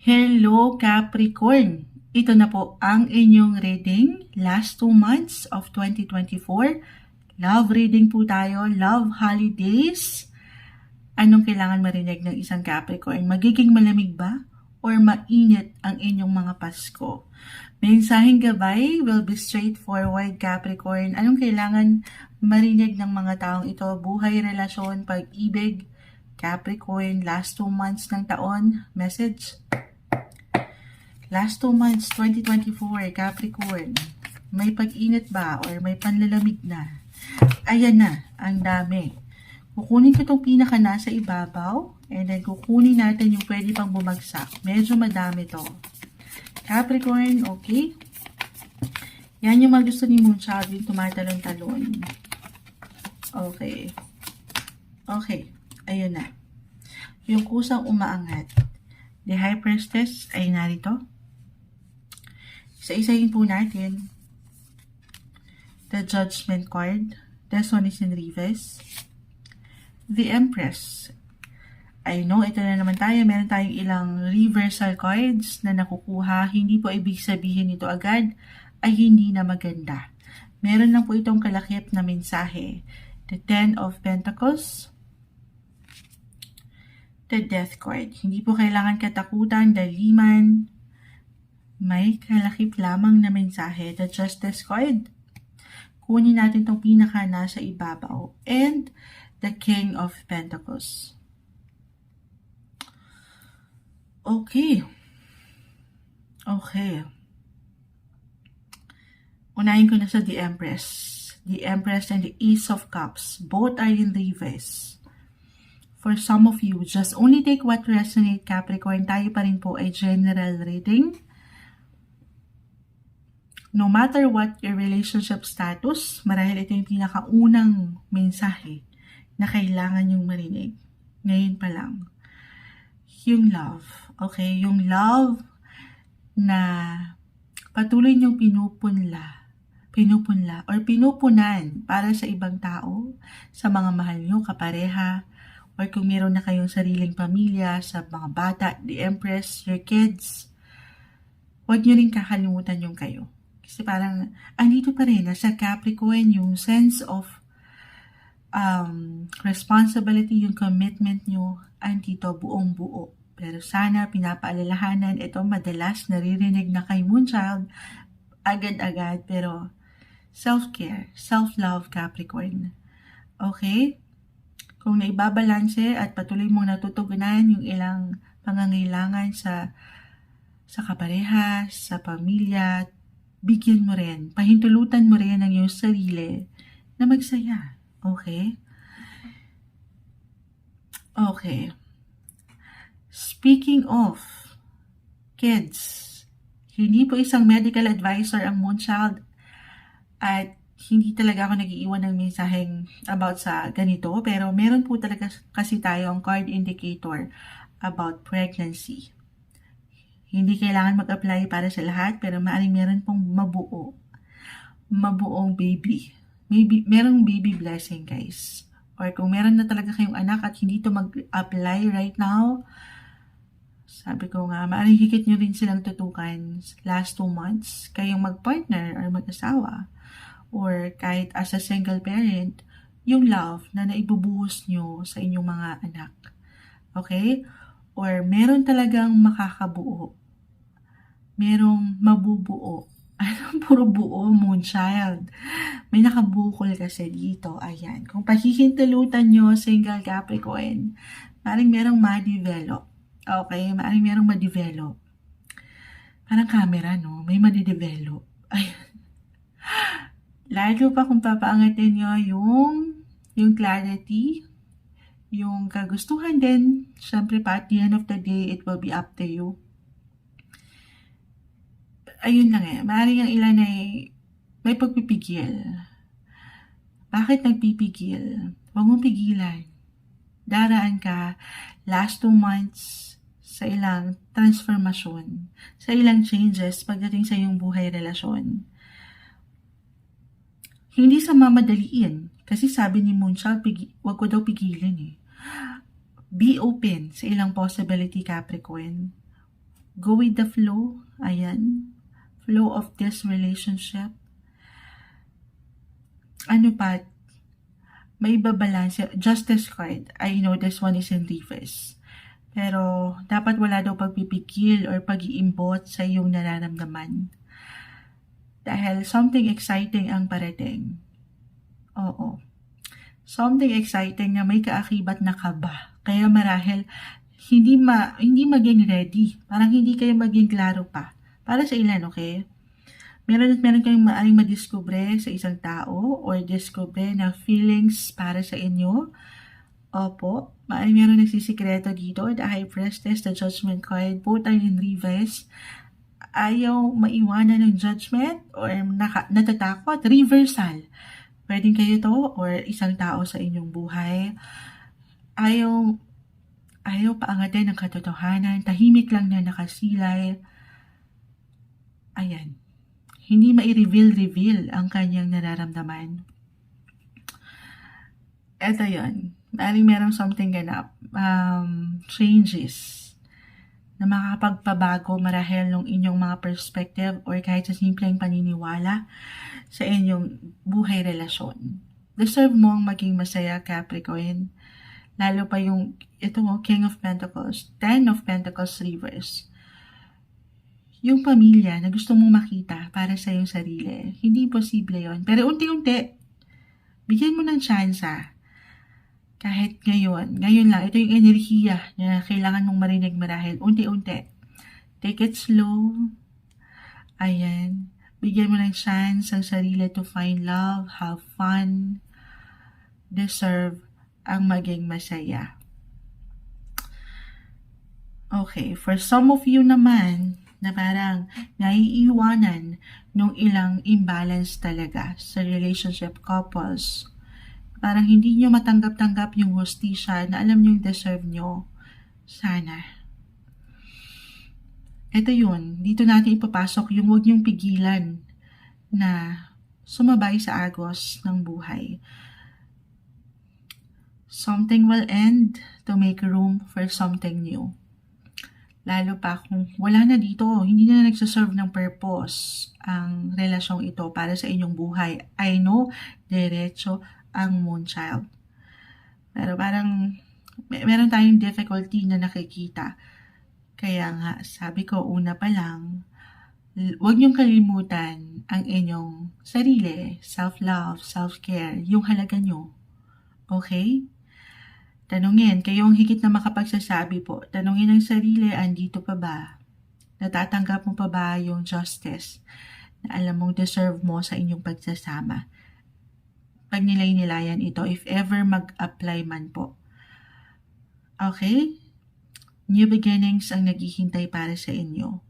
Hello Capricorn! Ito na po ang inyong reading last two months of 2024. Love reading po tayo, love holidays. Anong kailangan marinig ng isang Capricorn? Magiging malamig ba? Or mainit ang inyong mga Pasko? Mensaheng gabay will be straightforward Capricorn. Anong kailangan marinig ng mga taong ito? Buhay, relasyon, pag-ibig, Capricorn, last two months ng taon, message. Last two months, 2024, Capricorn. May pag-init ba or may panlalamig na? Ayan na, ang dami. Kukunin ko itong pinaka nasa ibabaw and then kukunin natin yung pwede pang bumagsak. Medyo madami to. Capricorn, okay? Yan yung mga gusto ni Moonchild, yung tumatalon-talon. Okay. Okay. Ayun na. Yung kusang umaangat. The High Priestess ay narito. Isa-isayin po natin. The Judgment card. This one is in reverse. The Empress. I know, ito na naman tayo. Meron tayong ilang reversal cards na nakukuha. Hindi po ibig sabihin nito agad ay hindi na maganda. Meron lang po itong kalakip na mensahe. The Ten of Pentacles. The Death card. Hindi po kailangan katakutan, daliman. May kalakip lamang na mensahe. The Justice card. Kunin natin itong pinaka nasa ibabaw. And the King of Pentacles. Okay. Okay. Unahin ko na sa The Empress. The Empress and the Ace of Cups. Both are in reverse. For some of you, just only take what resonate Capricorn. Tayo pa rin po ay general reading. No matter what your relationship status, marahil ito yung pinakaunang mensahe na kailangan yung marinig. Ngayon pa lang. Yung love. Okay? Yung love na patuloy niyong pinupunla, pinupunla, or pinupunan para sa ibang tao, sa mga mahal niyo, kapareha, or kung meron na kayong sariling pamilya, sa mga bata, the empress, your kids, huwag niyo rin kakalimutan yung kayo. Kasi parang, andito pa rin, nasa Capricorn, yung sense of um, responsibility, yung commitment nyo, andito buong buo. Pero sana pinapaalalahanan, ito madalas naririnig na kay Moonchild, agad-agad, pero self-care, self-love Capricorn. Okay? Kung naibabalanse at patuloy mong natutugunan yung ilang pangangailangan sa sa kapareha, sa pamilya, bigyan mo rin, pahintulutan mo rin ang iyong sarili na magsaya. Okay? Okay. Speaking of kids, hindi po isang medical advisor ang Moonchild at hindi talaga ako nag-iiwan ng mensaheng about sa ganito pero meron po talaga kasi tayong card indicator about pregnancy. Hindi kailangan mag-apply para sa lahat pero maaaring meron pong mabuo. Mabuong baby. Maybe, merong baby blessing guys. Or kung meron na talaga kayong anak at hindi to mag-apply right now, sabi ko nga, maaaring higit nyo rin silang tutukan last two months, kayong mag-partner or mag-asawa. Or kahit as a single parent, yung love na naibubuhos nyo sa inyong mga anak. Okay? Or meron talagang makakabuo. Merong mabubuo. Ano, puro buo, moonchild. May nakabukol kasi dito. Ayan. Kung pahihintulutan nyo, single Capricorn, maring merong ma-develop. Okay? Maring merong ma-develop. Parang camera, no? May ma-develop. Ayan. Lalo pa kung papaangatin nyo yung, yung clarity, yung kagustuhan din. Siyempre pa, at the end of the day, it will be up to you ayun lang eh, maaaring ang ilan ay may pagpipigil. Bakit nagpipigil? Huwag mong pigilan. Daraan ka last two months sa ilang transformasyon, sa ilang changes pagdating sa iyong buhay relasyon. Hindi sa mamadaliin, kasi sabi ni Moonchild, pigi, wag ko daw pigilin eh. Be open sa ilang possibility Capricorn Go with the flow. Ayan. Flow of this relationship. Ano pa? May babalance. Justice card. I know this one is in reverse. Pero dapat wala daw pagpipigil or pag-iimbot sa iyong nararamdaman. Dahil something exciting ang parating. Oo. Something exciting na may kaakibat na kaba. Kaya marahil hindi ma hindi maging ready. Parang hindi kayo maging klaro pa. Para sa ilan, okay? Meron at meron kayong maaring madiskubre sa isang tao or discover na feelings para sa inyo. Opo, maaring meron nagsisikreto dito. The High Priestess, the Judgment card, both are in reverse. Ayaw maiwanan ng judgment or naka, natatakot, reversal. Pwedeng kayo to or isang tao sa inyong buhay. Ayaw ayaw paangatin ng katotohanan, tahimik lang na nakasilay. Ayan. Hindi mai-reveal-reveal ang kanyang nararamdaman. Eto yon. Maring merong something ganap. Um, changes na makakapagpabago marahil ng inyong mga perspective or kahit sa simpleng paniniwala sa inyong buhay relasyon. Deserve mo ang maging masaya, Capricorn. Lalo pa yung, ito mo, King of Pentacles, Ten of Pentacles reverse. Yung pamilya na gusto mong makita para sa iyong sarili, hindi posible yon Pero unti-unti, bigyan mo ng tsansa. Kahit ngayon, ngayon lang, ito yung enerhiya na kailangan mong marinig marahil, unti-unti. Take it slow. Ayan. Bigyan mo ng chance ang sarili to find love, have fun, deserve ang maging masaya. Okay, for some of you naman, na parang naiiwanan nung ilang imbalance talaga sa relationship couples. Parang hindi nyo matanggap-tanggap yung hostisya na alam nyo yung deserve nyo. Sana. Ito yun, dito natin ipapasok yung huwag nyong pigilan na sumabay sa agos ng buhay. Something will end to make room for something new. Lalo pa kung wala na dito, hindi na nagsaserve ng purpose ang relasyong ito para sa inyong buhay. I know, diretso ang moonchild. Pero parang may, meron tayong difficulty na nakikita. Kaya nga, sabi ko una pa lang, huwag niyong kalimutan ang inyong sarili, self-love, self-care, yung halaga niyo. Okay? Tanungin, kayong higit na makapagsasabi po, tanungin ang sarili, andito pa ba? Natatanggap mo pa ba yung justice na alam mong deserve mo sa inyong pagsasama? Pag nilay-nilayan ito, if ever mag-apply man po. Okay? New beginnings ang naghihintay para sa inyo.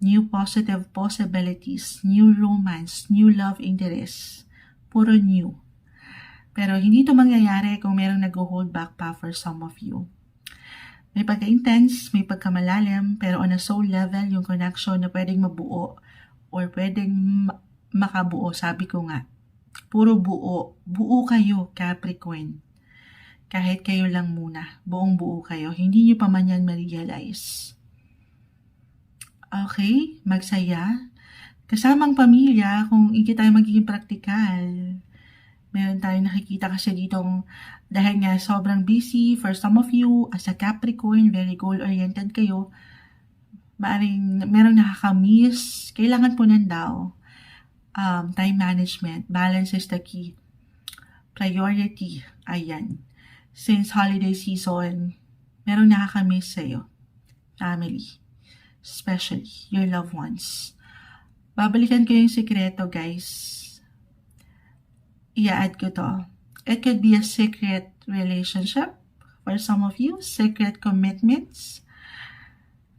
New positive possibilities, new romance, new love interest. Puro new pero hindi ito mangyayari kung merong nag-hold back pa for some of you. May pagka-intense, may pagkamalalim, pero on a soul level, yung connection na pwedeng mabuo or pwedeng makabuo, sabi ko nga. Puro buo. Buo kayo, Capricorn. Kahit kayo lang muna. Buong buo kayo. Hindi nyo pa man yan ma-realize. Okay, magsaya. Kasamang pamilya, kung hindi tayo magiging praktikal, meron tayong nakikita kasi ditong dahil nga sobrang busy for some of you as a Capricorn, very goal-oriented kayo, maaring meron nakakamiss, kailangan po nan daw um, time management, balance is the key. Priority, ayan. Since holiday season, meron nakakamiss sa'yo. Family. Especially, your loved ones. Babalikan ko yung sikreto, guys i-add ko to. It could be a secret relationship for some of you, secret commitments,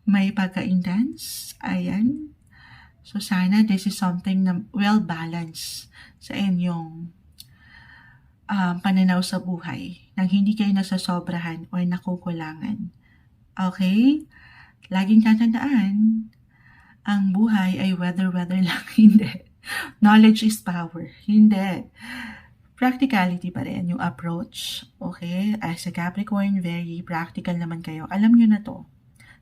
may pagka-intense, ayan. So, sana this is something na well-balanced sa inyong um, pananaw sa buhay nang hindi kayo nasasobrahan o nakukulangan. Okay? Laging tatandaan, ang buhay ay weather-weather lang, hindi. Knowledge is power. Hindi. Practicality pa rin yung approach. Okay? As a Capricorn, very practical naman kayo. Alam nyo na to.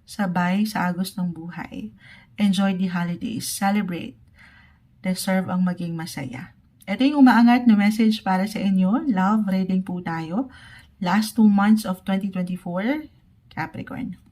sabay sa agos ng buhay. Enjoy the holidays. Celebrate. Deserve ang maging masaya. Ito yung umaangat na message para sa inyo. Love reading po tayo. Last two months of 2024, Capricorn.